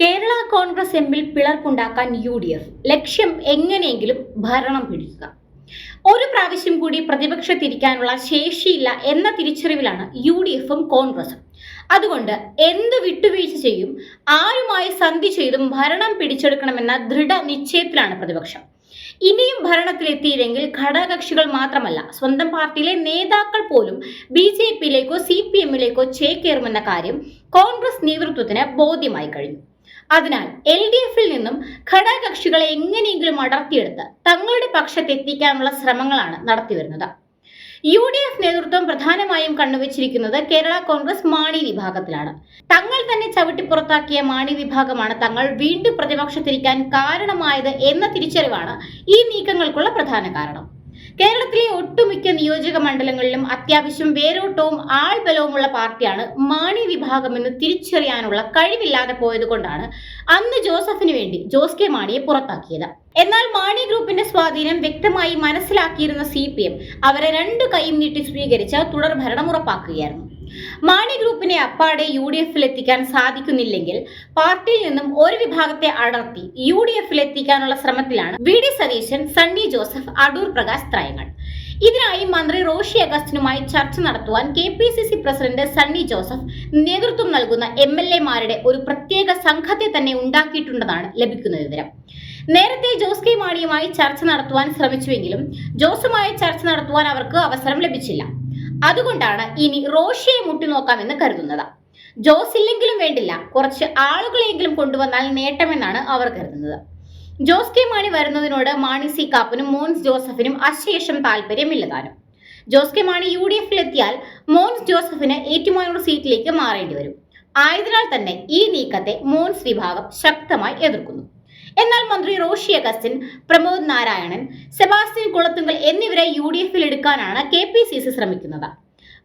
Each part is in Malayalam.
കേരള കോൺഗ്രസ് എമ്മിൽ പിളർപ്പുണ്ടാക്കാൻ യു ഡി എഫ് ലക്ഷ്യം എങ്ങനെയെങ്കിലും ഭരണം പിടിക്കുക. ഒരു പ്രാവശ്യം കൂടി പ്രതിപക്ഷത്തിരിക്കാനുള്ള ശേഷിയില്ല എന്ന തിരിച്ചറിവിലാണ് യു ഡി എഫും കോൺഗ്രസും. അതുകൊണ്ട് എന്ത് വിട്ടുവീഴ്ച ചെയ്യും ആരുമായി സന്ധി ചെയ്തും ഭരണം പിടിച്ചെടുക്കണമെന്ന ദൃഢ നിശ്ചയത്തിലാണ് പ്രതിപക്ഷം. ഇനിയും ഭരണത്തിലെത്തിയില്ലെങ്കിൽ ഘടകകക്ഷികൾ മാത്രമല്ല സ്വന്തം പാർട്ടിയിലെ നേതാക്കൾ പോലും ബി ജെ പിയിലേക്കോ സി പി എമ്മിലേക്കോ ചേക്കേറുമെന്ന കാര്യം കോൺഗ്രസ് നേതൃത്വത്തിന് ബോധ്യമായി കഴിഞ്ഞു. അതിനാൽ എൽ ഡി എഫിൽ നിന്നും ഘടകകക്ഷികളെ എങ്ങനെയെങ്കിലും അടർത്തിയെടുത്ത് തങ്ങളുടെ പക്ഷത്തെത്തിക്കാനുള്ള ശ്രമങ്ങളാണ് നടത്തിവരുന്നത്. യു ഡി എഫ് നേതൃത്വം പ്രധാനമായും കണ്ണുവച്ചിരിക്കുന്നത് കേരള കോൺഗ്രസ് മാണി വിഭാഗത്തിലാണ്. തങ്ങൾ തന്നെ ചവിട്ടി പുറത്താക്കിയ മാണി വിഭാഗമാണ് തങ്ങൾ വീണ്ടും പ്രതിപക്ഷത്തിരിക്കാൻ കാരണമായത് എന്ന തിരിച്ചറിവാണ് ഈ നീക്കങ്ങൾക്കുള്ള പ്രധാന കാരണം. കേരളത്തിലെ ഒട്ടുമിക്ക നിയോജക മണ്ഡലങ്ങളിലും അത്യാവശ്യം വേരോട്ടവും ആൾബലവുമുള്ള പാർട്ടിയാണ് മാണി വിഭാഗം എന്ന് തിരിച്ചറിയാനുള്ള കഴിവില്ലാതെ പോയതുകൊണ്ടാണ് അന്ന് ജോസഫിന് വേണ്ടി ജോസ് കെ മാണിയെ പുറത്താക്കിയത്. എന്നാൽ മാണി ഗ്രൂപ്പിന്റെ സ്വാധീനം വ്യക്തമായി മനസ്സിലാക്കിയിരുന്ന സി അവരെ രണ്ടു കൈയും നീട്ടി സ്വീകരിച്ച് തുടർ ഭരണം ഉറപ്പാക്കുകയായിരുന്നു. മാണി ഗ്രൂപ്പിനെ അപ്പാടെ യു ഡി എഫിൽ എത്തിക്കാൻ സാധിക്കുന്നില്ലെങ്കിൽ പാർട്ടിയിൽ നിന്നും ഒരു വിഭാഗത്തെ അടർത്തി യു ഡി എഫിൽ എത്തിക്കാനുള്ള ശ്രമത്തിലാണ് വി ഡി സതീശൻ സണ്ണി ജോസഫ് അടൂർ പ്രകാശ് ത്രയങ്ങൾ. ഇതിനായി മന്ത്രി റോഷി അഗസ്റ്റിനുമായി ചർച്ച നടത്തുവാൻ K P C C president Sunny Joseph നേതൃത്വം നൽകുന്ന എം എൽ എമാരുടെ ഒരു പ്രത്യേക സംഘത്തെ തന്നെ ഉണ്ടാക്കിയിട്ടുണ്ടെന്നാണ് ലഭിക്കുന്ന വിവരം. നേരത്തെ ജോസ് കെ മാണിയുമായി ചർച്ച നടത്തുവാൻ ശ്രമിച്ചുവെങ്കിലും ജോസുമായി ചർച്ച നടത്തുവാൻ അവർക്ക് അവസരം ലഭിച്ചില്ല. അതുകൊണ്ടാണ് ഇനി റോഷിയെ മുട്ടിനോക്കാമെന്ന് കരുതുന്നത്. ജോസ് ഇല്ലെങ്കിലും വേണ്ടില്ല. കുറച്ച് ആളുകളെങ്കിലും കൊണ്ടുവന്നാൽ നേട്ടമെന്നാണ് അവർ കരുതുന്നത്. ജോസ് കെ മാണി വരുന്നതിനോട് മാണി സി കാപ്പനും മോൻസ് ജോസഫിനും അശേഷം താല്പര്യമില്ലതാനും Jose K Mani U D എഫിലെത്തിയാൽ Mons ജോസഫിന് ഏറ്റുമാനൂർ സീറ്റിലേക്ക് മാറേണ്ടി വരും. ആയതിനാൽ തന്നെ ഈ നീക്കത്തെ മോൻസ് വിഭാഗം ശക്തമായി എതിർക്കുന്നു. എന്നാൽ മന്ത്രി റോഷി അഗസ്റ്റിൻ പ്രമോദ് നാരായണൻ സെബാസ്റ്റ്യൻ കുളത്തുങ്കൽ എന്നിവരെ യു ഡി എഫിൽ എടുക്കാനാണ് കെ പി സി സി ശ്രമിക്കുന്നത്.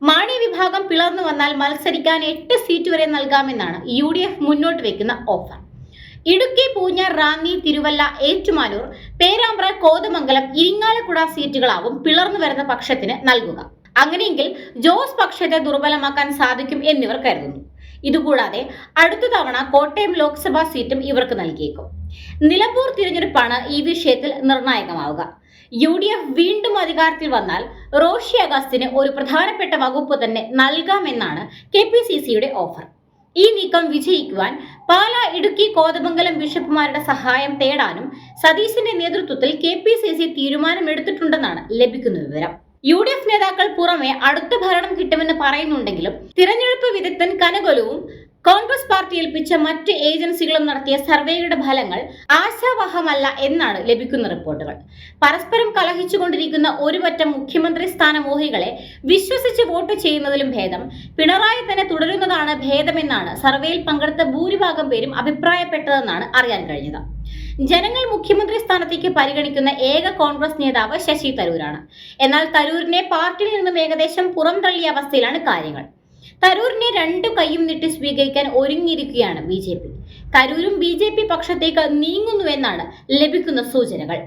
മാണി വിഭാഗം പിളർന്നു വന്നാൽ മത്സരിക്കാൻ എട്ട് സീറ്റ് വരെ നൽകാമെന്നാണ് യു ഡി എഫ് മുന്നോട്ട് വെക്കുന്ന ഓഫർ. ഇടുക്കി പൂഞ്ഞ റാന്നി തിരുവല്ല ഏറ്റുമാനൂർ പേരാമ്പ്ര കോതമംഗലം ഇരിങ്ങാലക്കുട സീറ്റുകളാവും പിളർന്നു വരുന്ന പക്ഷത്തിന് നൽകുക. അങ്ങനെയെങ്കിൽ ജോസ് പക്ഷത്തെ ദുർബലമാക്കാൻ സാധിക്കും എന്നിവർ കരുതുന്നു. ഇതുകൂടാതെ അടുത്ത തവണ കോട്ടയം ലോക്സഭാ സീറ്റും ഇവർക്ക് നൽകിയേക്കും. നിലമ്പൂർ തിരഞ്ഞെടുപ്പാണ് ഈ വിഷയത്തിൽ നിർണായകമാവുക. യു ഡി എഫ് വീണ്ടും അധികാരത്തിൽ വന്നാൽ റോഷി അഗസ്റ്റിന് ഒരു പ്രധാനപ്പെട്ട വകുപ്പ് തന്നെ നൽകാമെന്നാണ് കെ പി സി സിയുടെ ഓഫർ. ഈ നീക്കം വിജയിക്കുവാൻ പാലാ ഇടുക്കി കോതമംഗലം ബിഷപ്പുമാരുടെ സഹായം തേടാനും സതീശന്റെ നേതൃത്വത്തിൽ കെ പി സി സി തീരുമാനമെടുത്തിട്ടുണ്ടെന്നാണ് ലഭിക്കുന്ന വിവരം. യു ഡി എഫ് നേതാക്കൾ പുറമെ അടുത്ത ഭരണം കിട്ടുമെന്ന് പറയുന്നുണ്ടെങ്കിലും തിരഞ്ഞെടുപ്പ് വിദഗ്ധൻ കനകൊലവും കോൺഗ്രസ് പാർട്ടി ഏൽപ്പിച്ച മറ്റ് ഏജൻസികളും നടത്തിയ സർവേയുടെ ഫലങ്ങൾ ആശാവഹമല്ല എന്നാണ് ലഭിക്കുന്ന റിപ്പോർട്ടുകൾ. പരസ്പരം കലഹിച്ചുകൊണ്ടിരിക്കുന്ന ഒരു പറ്റം മുഖ്യമന്ത്രി സ്ഥാനമോഹികളെ വിശ്വസിച്ച് വോട്ട് ചെയ്യുന്നതിലും ഭേദം പിണറായി തന്നെ തുടരുന്നതാണ് ഭേദമെന്നാണ് സർവേയിൽ പങ്കെടുത്ത ഭൂരിഭാഗം പേരും അഭിപ്രായപ്പെട്ടതെന്നാണ് അറിയാൻ കഴിഞ്ഞത്. ജനങ്ങൾ മുഖ്യമന്ത്രി സ്ഥാനത്തേക്ക് പരിഗണിക്കുന്ന ഏക കോൺഗ്രസ് നേതാവ് ശശി തരൂരാണ്. എന്നാൽ തരൂരിനെ പാർട്ടിയിൽ നിന്നും ഏകദേശം പുറംതള്ളിയ അവസ്ഥയിലാണ് കാര്യങ്ങൾ. തരൂരിനെ രണ്ടു കൈയും നീട്ടി സ്വീകരിക്കാൻ ഒരുങ്ങിയിരിക്കുകയാണ് ബി ജെ പി. തരൂരും ബി ജെ പി പക്ഷത്തേക്ക് നീങ്ങുന്നുവെന്നാണ് ലഭിക്കുന്ന സൂചനകൾ.